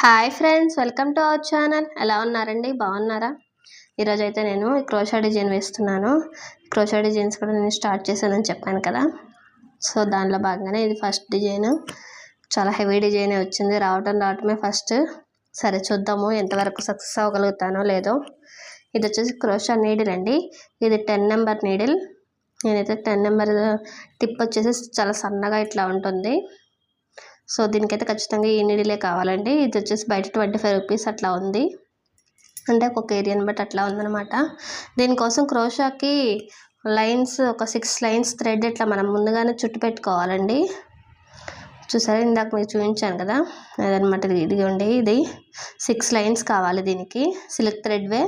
Hi friends welcome to our channel ఎలా ఉన్నారండి? బాగున్నారా? ఈరోజు అయితే నేను క్రోషా డిజైన్ వేస్తున్నాను. క్రోషా డిజైన్స్ కూడా నేను స్టార్ట్ చేశానని చెప్పాను కదా. సో దానిలో భాగంగానే ఇది ఫస్ట్ డిజైన్. చాలా హెవీ డిజైన్ వచ్చింది. రావటం రావటమే ఫస్ట్. సరే చూద్దాము ఎంతవరకు సక్సెస్ అవ్వగలుగుతానో లేదో. ఇది వచ్చేసి క్రోషా నీడిల్ అండి. ఇది టెన్ నెంబర్ నీడిల్. నేనైతే టెన్ నెంబర్ టిప్ వచ్చేసి చాలా సన్నగా ఇట్లా ఉంటుంది. సో దీనికైతే ఖచ్చితంగా ఈ నీడిలే కావాలండి. ఇది వచ్చేసి బయట ట్వంటీ ఫైవ్ రూపీస్ అట్లా ఉంది. అంటే ఒక్కొక్క ఏరియాని బట్టి అట్లా ఉందన్నమాట. దీనికోసం క్రోషాకి లైన్స్ ఒక సిక్స్ లైన్స్ థ్రెడ్ ఇట్లా మనం ముందుగానే చుట్టు పెట్టుకోవాలండి. చూసారా ఇందాక మీకు చూపించాను కదా? అదనమాట ఇది. ఇదిగోండి ఇది. సిక్స్ లైన్స్ కావాలి దీనికి. సిల్క్ థ్రెడ్వే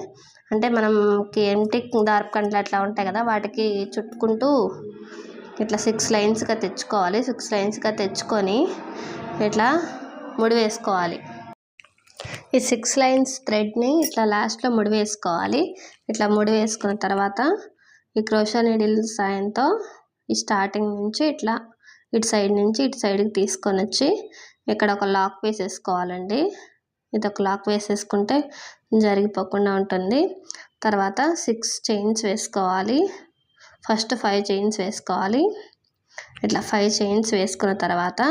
అంటే మనం ఎంటి దార్పు అట్లా ఉంటాయి కదా వాటికి చుట్టుకుంటూ ఇట్లా సిక్స్ లైన్స్గా తెచ్చుకోవాలి. సిక్స్ లైన్స్గా తెచ్చుకొని ఇట్లా ముడి వేసుకోవాలి. ఈ సిక్స్ లైన్స్ థ్రెడ్ని ఇట్లా లాస్ట్లో ముడి వేసుకోవాలి. ఇట్లా ముడి వేసుకున్న తర్వాత ఈ క్రోషా నీడిల్ సాయంతో ఈ స్టార్టింగ్ నుంచి ఇట్లా ఇటు సైడ్ నుంచి ఇటు సైడ్కి తీసుకొని వచ్చి ఇక్కడ ఒక లాక్ వేసేసుకోవాలండి. ఇది ఒక లాక్ వేసేసుకుంటే జరిగిపోకుండా ఉంటుంది. తర్వాత సిక్స్ చైన్స్ వేసుకోవాలి. ఫస్ట్ ఫైవ్ చైన్స్ వేసుకోవాలి. ఇట్లా ఫైవ్ చైన్స్ వేసుకున్న తర్వాత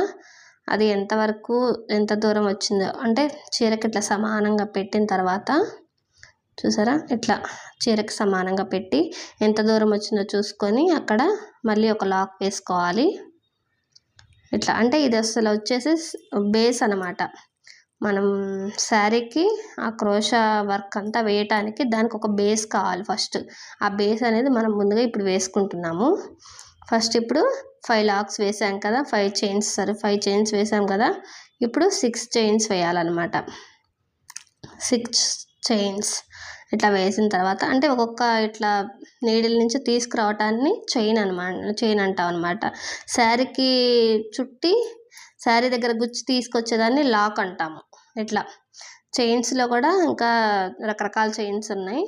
అది ఎంతవరకు ఎంత దూరం వచ్చిందో అంటే చీరకి ఇట్లా సమానంగా పెట్టిన తర్వాత చూసారా? ఇట్లా చీరకి సమానంగా పెట్టి ఎంత దూరం వచ్చిందో చూసుకొని అక్కడ మళ్ళీ ఒక లాక్ వేసుకోవాలి. ఇట్లా అంటే ఇది అసలు వచ్చేసి బేస్ అనమాట మనం శారీకి ఆ క్రోషా వర్క్ అంతా వేయటానికి దానికి ఒక బేస్ కావాలి ఫస్ట్. ఆ బేస్ అనేది మనం ముందుగా ఇప్పుడు వేసుకుంటున్నాము. ఫస్ట్ ఇప్పుడు ఫైవ్ లాక్స్ వేసాం కదా ఫైవ్ చైన్స్ సరే ఫైవ్ చైన్స్ వేసాం కదా ఇప్పుడు సిక్స్ చైన్స్ వేయాలన్నమాట. సిక్స్ చైన్స్ ఇట్లా వేసిన తర్వాత అంటే ఒక్కొక్క ఇట్లా నీడిల్ నుంచి తీసుకురావటాన్ని చైన్ అనమాట చైన్ అంటాం అనమాట శారీకి చుట్టి శారీ దగ్గర గుచ్చి తీసుకొచ్చేదాన్ని లాక్ అంటాము. ఇట్లా చైన్స్లో కూడా ఇంకా రకరకాల చైన్స్ ఉన్నాయి.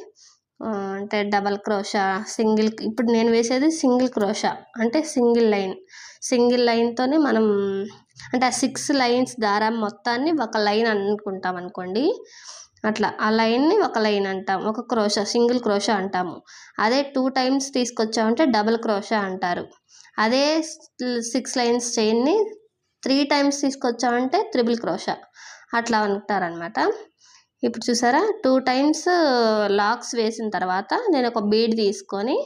అంటే డబల్ క్రోషా సింగిల్ ఇప్పుడు నేను వేసేది సింగిల్ క్రోషా అంటే సింగిల్ లైన్. సింగిల్ లైన్తోనే మనం అంటే ఆ సిక్స్ లైన్స్ దారం మొత్తాన్ని ఒక లైన్ అనుకుంటాం అనుకోండి. అట్లా ఆ లైన్ని ఒక లైన్ అంటాం ఒక క్రోషా సింగిల్ క్రోషా అంటాము. అదే టూ టైమ్స్ తీసుకొచ్చామంటే డబల్ క్రోషా అంటారు. అదే సిక్స్ లైన్స్ చైన్ని త్రీ టైమ్స్ తీసుకొచ్చామంటే త్రిబుల్ క్రోషా. అట్లా అంటారనమాట ఇప్పుడు చూసారా? టూ టైమ్స్ లాక్స్ వేసిన తర్వాత నేను ఒక బీడ్ తీసుకొని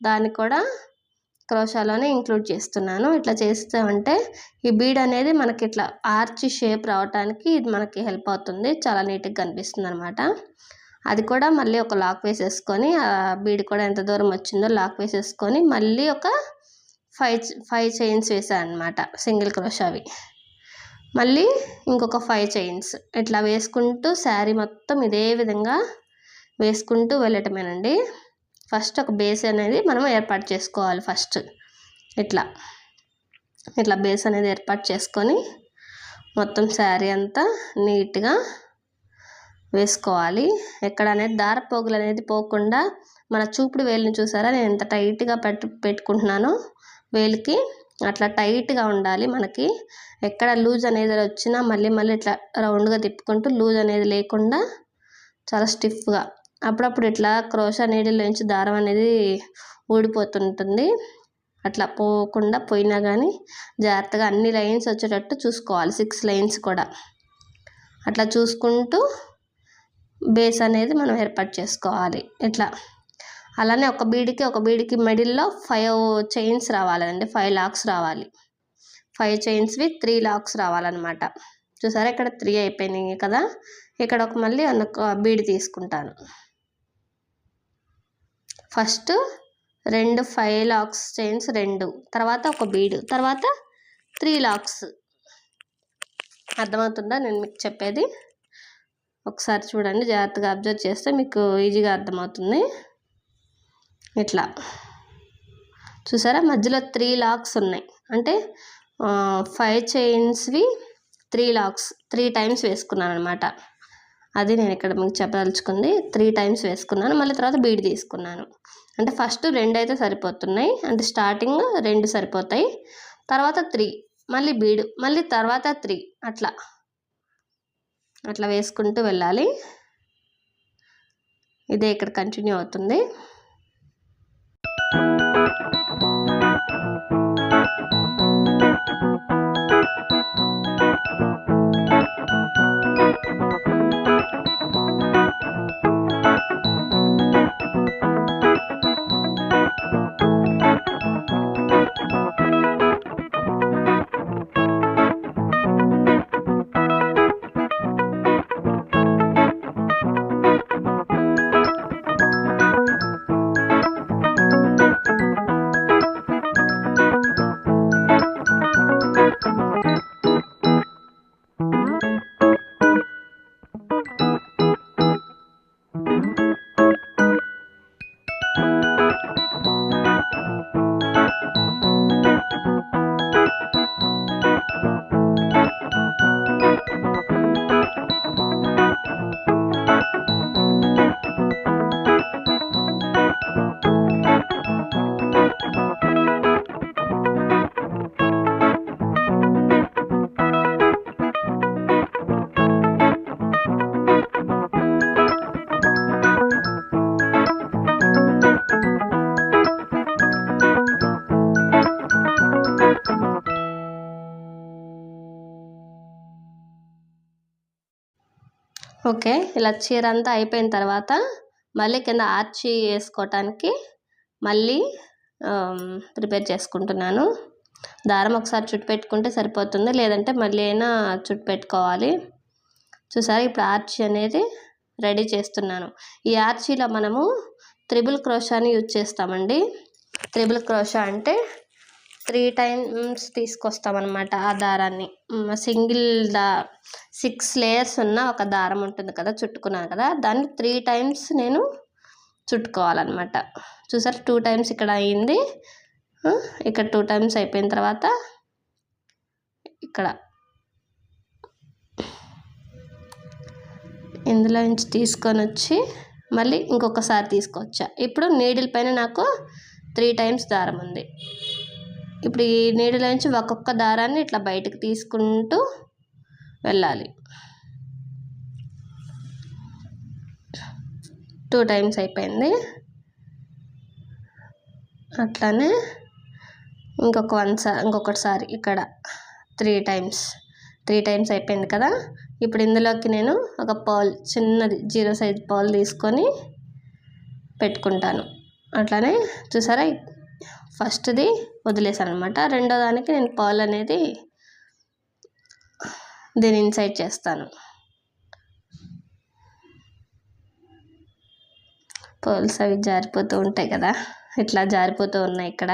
దాన్ని కూడా క్రోషాలోనే ఇంక్లూడ్ చేస్తున్నాను. ఇట్లా చేస్తామంటే ఈ బీడ్ అనేది మనకి ఇట్లా ఆర్చి షేప్ రావడానికి ఇది మనకి హెల్ప్ అవుతుంది. చాలా నీట్గా కనిపిస్తుంది అనమాట అది కూడా మళ్ళీ ఒక లాక్ వేసేసుకొని ఆ బీడ్ కూడా ఎంత దూరం వచ్చిందో లాక్ వేసేసుకొని మళ్ళీ ఒక ఫైవ్ ఫైవ్ చైన్స్ వేసాను అనమాట సింగిల్ క్రోషావి మళ్ళీ ఇంకొక ఫైవ్ చైన్స్ ఇట్లా వేసుకుంటూ శారీ మొత్తం ఇదే విధంగా వేసుకుంటూ వెళ్ళటమేనండి. ఫస్ట్ ఒక బేస్ అనేది మనం ఏర్పాటు చేసుకోవాలి ఫస్ట్ ఇట్లా. ఇట్లా బేస్ అనేది ఏర్పాటు చేసుకొని మొత్తం శారీ అంతా నీట్గా వేసుకోవాలి. ఎక్కడ అనేది దారపోగులు అనేది పోకుండా మన చూపుడు వేలుని చూసారా? నేను ఎంత టైట్గా పెట్టు పెట్టుకుంటున్నానో వేలికి అట్లా టైట్గా ఉండాలి మనకి. ఎక్కడ లూజ్ అనేది వచ్చినా మళ్ళీ మళ్ళీ ఇట్లా రౌండ్గా తిప్పుకుంటూ లూజ్ అనేది లేకుండా చాలా స్టిఫ్గా అప్పుడప్పుడు ఇట్లా క్రోషా నీడిలోంచి దారం అనేది ఊడిపోతుంటుంది. అట్లా పోకుండా పోయినా కానీ జాగ్రత్తగా అన్ని లైన్స్ వచ్చేటట్టు చూసుకోవాలి. సిక్స్ లైన్స్ కూడా. అట్లా చూసుకుంటూ బేస్ అనేది మనం ఏర్పాటు చేసుకోవాలి. ఇట్లా అలానే ఒక బీడికి ఒక బీడికి మిడిల్లో ఫైవ్ చైన్స్ రావాలండి. ఫైవ్ లాక్స్ రావాలి. ఫైవ్ చైన్స్వి త్రీ లాక్స్ రావాలన్నమాట. చూసారా? ఇక్కడ త్రీ అయిపోయినాయి కదా? ఇక్కడ ఒక మళ్ళీ ఒక బీడి తీసుకుంటాను. ఫస్ట్ రెండు ఫైవ్ లాక్స్ చైన్స్ రెండు. తర్వాత ఒక బీడు. తర్వాత త్రీ లాక్స్. అర్థమవుతుందా? నేను మీకు చెప్పేది. ఒకసారి చూడండి. జాగ్రత్తగా అబ్జర్వ్ చేస్తే మీకు ఈజీగా అర్థమవుతుంది. ఇట్లా. చూసారా? మధ్యలో త్రీ లాక్స్ ఉన్నాయి. అంటే ఫైవ్ చైన్స్వి త్రీ లాక్స్ త్రీ టైమ్స్ వేసుకున్నాను అనమాట అది నేను ఇక్కడ మీకు చెప్పదలుచుకుంది. త్రీ టైమ్స్ వేసుకున్నాను. మళ్ళీ తర్వాత బీడ్ తీసుకున్నాను. అంటే ఫస్ట్ రెండు అయితే సరిపోతున్నాయి. అంటే స్టార్టింగ్ రెండు సరిపోతాయి. తర్వాత త్రీ. మళ్ళీ బీడు. మళ్ళీ తర్వాత త్రీ. అట్లా. అట్లా వేసుకుంటూ వెళ్ళాలి. ఇదే ఇక్కడ కంటిన్యూ అవుతుంది. Thank you. ఓకే ఇలా చీర అంతా అయిపోయిన తర్వాత మళ్ళీ కింద ఆర్చి వేసుకోవటానికి మళ్ళీ ప్రిపేర్ చేసుకుంటున్నాను. దారం ఒకసారి చుట్టు పెట్టుకుంటే సరిపోతుంది లేదంటే మళ్ళీ అయినా చుట్టు పెట్టుకోవాలి. చూసారా ఇప్పుడు ఆర్చి అనేది రెడీ చేస్తున్నాను. ఈ ఆర్చీలో మనము త్రిబుల్ క్రోషాని యూజ్ చేస్తామండి. త్రిబుల్ క్రోషా అంటే త్రీ టైమ్స్ తీసుకొస్తామన్నమాట ఆ దారాన్ని. సింగిల్ దా సిక్స్ లేయర్స్ ఉన్న ఒక దారం ఉంటుంది కదా చుట్టుకున్నాను కదా దాన్ని త్రీ టైమ్స్ నేను చుట్టుకోవాలన్నమాట. చూసారు టూ టైమ్స్ ఇక్కడ అయింది. ఇక్కడ టూ టైమ్స్ అయిపోయిన తర్వాత ఇక్కడ. ఇందులో నుంచి తీసుకొని వచ్చి మళ్ళీ ఇంకొకసారి తీసుకొచ్చా. ఇప్పుడు నీడిల్ పైన నాకు త్రీ టైమ్స్ దారం ఉంది. ఇప్పుడు ఈ నీడిలో నుంచి ఒక్కొక్క దారాన్ని ఇట్లా బయటకు తీసుకుంటూ వెళ్ళాలి. టూ టైమ్స్ అయిపోయింది. అట్లానే ఇంకొక వన్ సార్ ఇంకొకటిసారి ఇక్కడ త్రీ టైమ్స్ త్రీ టైమ్స్ అయిపోయింది కదా. ఇప్పుడు ఇందులోకి నేను ఒక పాల్ చిన్నది జీరో సైజ్ పాల్ తీసుకొని పెట్టుకుంటాను. అట్లానే చూసారా? ఫస్ట్ది వదిలేసాను అనమాట రెండో దానికి నేను పర్ల్ అనేది దీన్ని ఇన్సైడ్ చేస్తాను. పర్ల్స్ అవి జారిపోతూ ఉంటాయి కదా ఇట్లా జారిపోతూ ఉన్నాయి ఇక్కడ.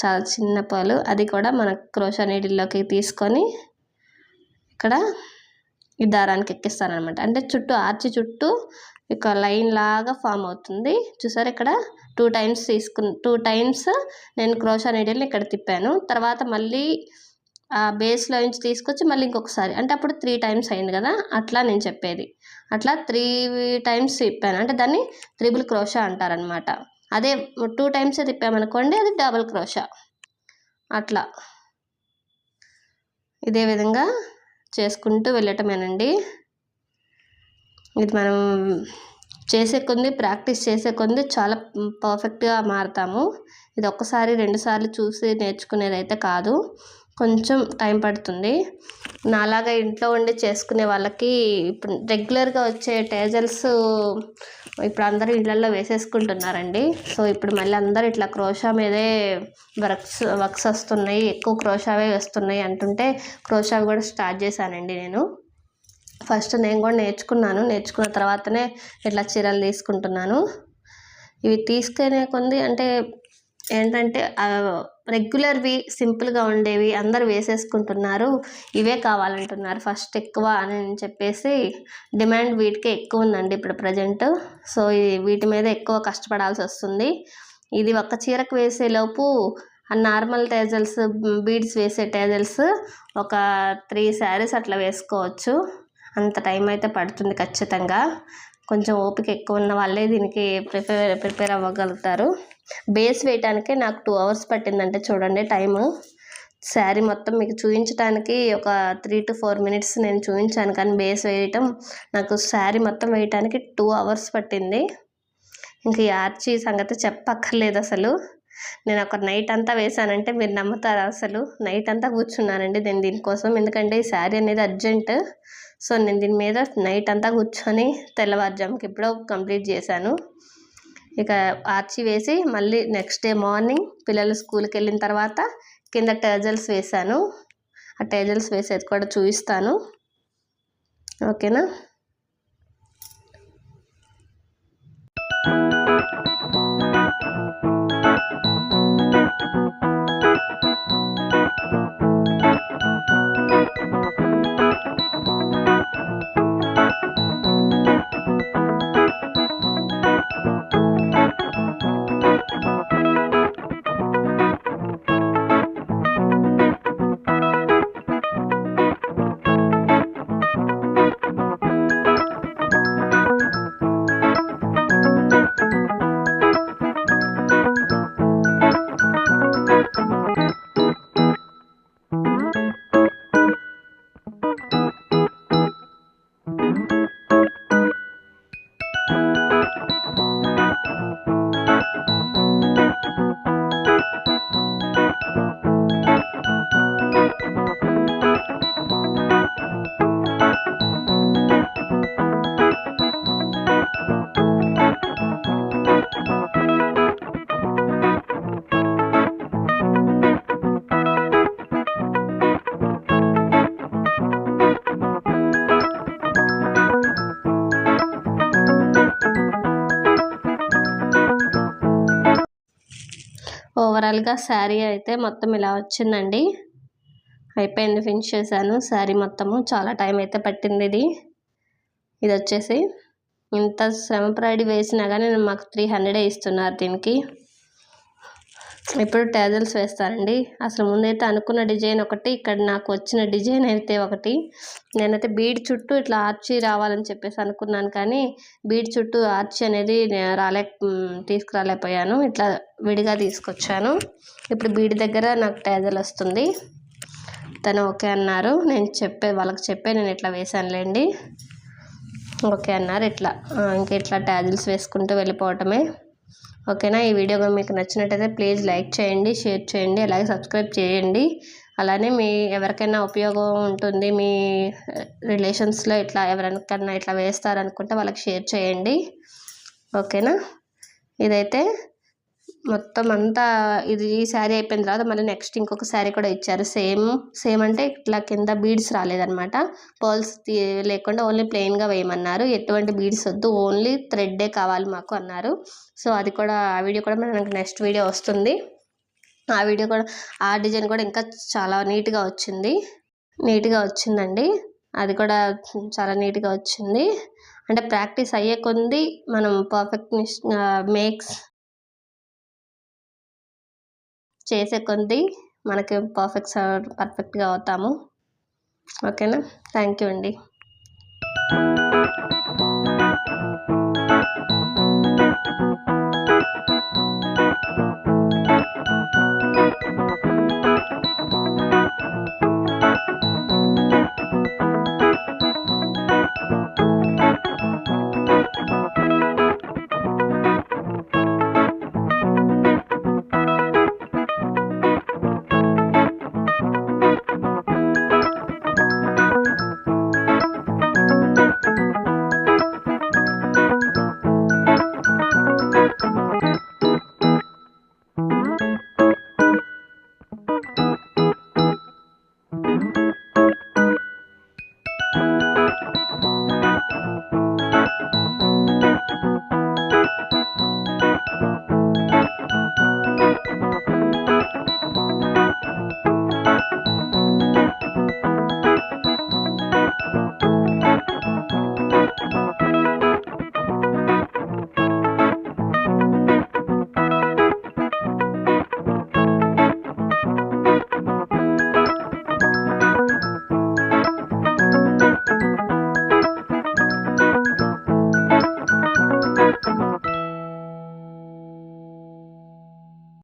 చాలా చిన్న పర్లు. అది కూడా మన క్రోషా నీడిల్లోకి తీసుకొని ఇక్కడ ఈ దారానికి ఎక్కిస్తాను అనమాట అంటే చుట్టూ ఆర్చి చుట్టూ ఇక లైన్ లాగా ఫామ్ అవుతుంది. చూసారు ఇక్కడ? టూ టైమ్స్ తీసుకు టూ టైమ్స్ నేను క్రోషా నీడిల్ని ఇక్కడ తిప్పాను. తర్వాత మళ్ళీ ఆ బేస్లో నుంచి తీసుకొచ్చి మళ్ళీ ఇంకొకసారి. అంటే అప్పుడు త్రీ టైమ్స్ అయింది కదా అట్లా నేను చెప్పేది. అట్లా త్రీ టైమ్స్ తిప్పాను. అంటే దాన్ని త్రిబుల్ క్రోషా అంటారనమాట అదే టూ టైమ్స్ తిప్పామనుకోండి అది డబుల్ క్రోషా. అట్లా. ఇదే విధంగా చేసుకుంటూ వెళ్ళటమేనండి. ఇది మనం చేసే కొంది ప్రాక్టీస్ చేసే కొంది చాలా పర్ఫెక్ట్గా మారుతాము. ఇది ఒక్కసారి రెండుసార్లు చూసి నేర్చుకునేది అయితే కాదు. కొంచెం టైం పడుతుంది. నాలాగా ఇంట్లో ఉండి చేసుకునే వాళ్ళకి ఇప్పుడు రెగ్యులర్గా వచ్చే టేజల్స్ ఇప్పుడు అందరూ ఇళ్ళల్లో వేసేసుకుంటున్నారండి. సో ఇప్పుడు మళ్ళీ అందరూ ఇట్లా క్రోషా మీదే వర్క్స్ వర్క్స్ వస్తున్నాయి. ఎక్కువ క్రోషావే వస్తున్నాయి అంటుంటే క్రోషా కూడా స్టార్ట్ చేశానండి నేను. ఫస్ట్ నేను కూడా నేర్చుకున్నాను. నేర్చుకున్న తర్వాతనే ఇట్లా చీరలు తీసుకుంటున్నాను. ఇవి తీసుకునే కొంది అంటే ఏంటంటే రెగ్యులర్వి సింపుల్గా ఉండేవి అందరు వేసేసుకుంటున్నారు. ఇవే కావాలంటున్నారు. ఫస్ట్ ఎక్కువ అని చెప్పేసి డిమాండ్ వీటికే ఎక్కువ ఉందండి ఇప్పుడు ప్రజెంట్. సో వీటి మీద ఎక్కువ కష్టపడాల్సి వస్తుంది. ఇది ఒక్క చీరకు వేసేలోపు ఆ నార్మల్ టేజల్స్ బీడ్స్ వేసే టేజల్స్ ఒక త్రీ శారీస్ అట్లా వేసుకోవచ్చు. అంత టైం అయితే పడుతుంది ఖచ్చితంగా. కొంచెం ఓపిక ఎక్కువ ఉన్న వాళ్ళే దీనికి ప్రిపేర్ ప్రిపేర్ అవ్వగలుగుతారు. బేస్ వేయటానికే నాకు టూ అవర్స్ పట్టిందంటే చూడండి టైము. శారీ మొత్తం మీకు చూపించడానికి ఒక త్రీ టు ఫోర్ మినిట్స్ నేను చూపించాను కానీ బేస్ వేయటం నాకు శారీ మొత్తం వేయటానికి టూ అవర్స్ పట్టింది. ఇంక ఈ ఆర్చి సంగతి చెప్పక్కర్లేదు అసలు. నేను ఒక నైట్ అంతా వేసానంటే మీరు నమ్ముతారా అసలు? నైట్ అంతా కూర్చున్నానండి నేను దీనికోసం. ఎందుకంటే ఈ శారీ అనేది అర్జెంట్. సో నేను దీని మీద నైట్ అంతా కూర్చొని తెల్లవారుజాముకి ఎప్పుడో కంప్లీట్ చేశాను. ఇక ఆర్చి వేసి మళ్ళీ నెక్స్ట్ డే మార్నింగ్ పిల్లలు స్కూల్కి వెళ్ళిన తర్వాత కింద టేజల్స్ వేసాను ఆ టేజల్స్ వేసేది కూడా చూపిస్తాను. ఓకేనా? ఓవరాల్గా శారీ అయితే మొత్తం ఇలా వచ్చిందండి. అయిపోయింది ఫినిష్ చేశాను. శారీ మొత్తము చాలా టైం అయితే పట్టింది ఇది. ఇది వచ్చేసి ఇంత శ్రమపడి వేసినా కానీ మాకు త్రీ హండ్రెడే ఇస్తున్నారు దీనికి. ఇప్పుడు టేజల్స్ వేస్తానండి అసలు ముందైతే అనుకున్న డిజైన్ ఒకటి ఇక్కడ నాకు వచ్చిన డిజైన్ అయితే ఒకటి. నేనైతే బీడ్ చుట్టూ ఇట్లా ఆర్చి రావాలని చెప్పేసి అనుకున్నాను కానీ బీడ్ చుట్టూ ఆర్చి అనేది రాలే తీసుకురాలేకపోయాను. ఇట్లా విడిగా తీసుకొచ్చాను. ఇప్పుడు బీడ్ దగ్గర నాకు టేజల్ వస్తుంది. తను ఓకే అన్నారు. నేను చెప్పే వాళ్ళకి చెప్పే నేను ఇట్లా వేశానులేండి. ఓకే అన్నారు. ఇట్లా ఇంక ఇట్లా ట్యాజిల్స్ వేసుకుంటూ వెళ్ళిపోవటమే. ఓకేనా? ఈ వీడియో మీకు నచ్చినట్టయితే ప్లీజ్ లైక్ చేయండి షేర్ చేయండి అలాగే సబ్స్క్రైబ్ చేయండి. అలానే మీ ఎవరికైనా ఉపయోగం ఉంటుంది మీ రిలేషన్స్లో ఇట్లా ఎవరికైనా ఇట్లా వేస్తారనుకుంటే వాళ్ళకి షేర్ చేయండి. ఓకేనా? ఇదైతే మొత్తం అంతా ఇది ఈ శారీ అయిపోయిన తర్వాత మళ్ళీ నెక్స్ట్ ఇంకొక శారీ కూడా ఇచ్చారు. సేమ్ సేమ్ అంటే ఇట్లా కింద బీడ్స్ రాలేదనమాట పర్ల్స్ లేకుండా ఓన్లీ ప్లెయిన్గా వేయమన్నారు. ఎటువంటి బీడ్స్ వద్దు ఓన్లీ థ్రెడ్డే కావాలి మాకు అన్నారు. సో అది కూడా ఆ వీడియో కూడా మనకు నెక్స్ట్ వీడియో వస్తుంది. ఆ వీడియో కూడా ఆ డిజైన్ కూడా ఇంకా చాలా నీట్గా వచ్చింది. నీట్గా వచ్చిందండి. అది కూడా చాలా నీట్గా వచ్చింది. అంటే ప్రాక్టీస్ అయ్యే కొద్ది మనం పర్ఫెక్ట్ మేక్స్ చేసే కొద్ది మనకి పర్ఫెక్ట్ పర్ఫెక్ట్గా అవుతాము. ఓకేనా? థ్యాంక్ యూ అండి.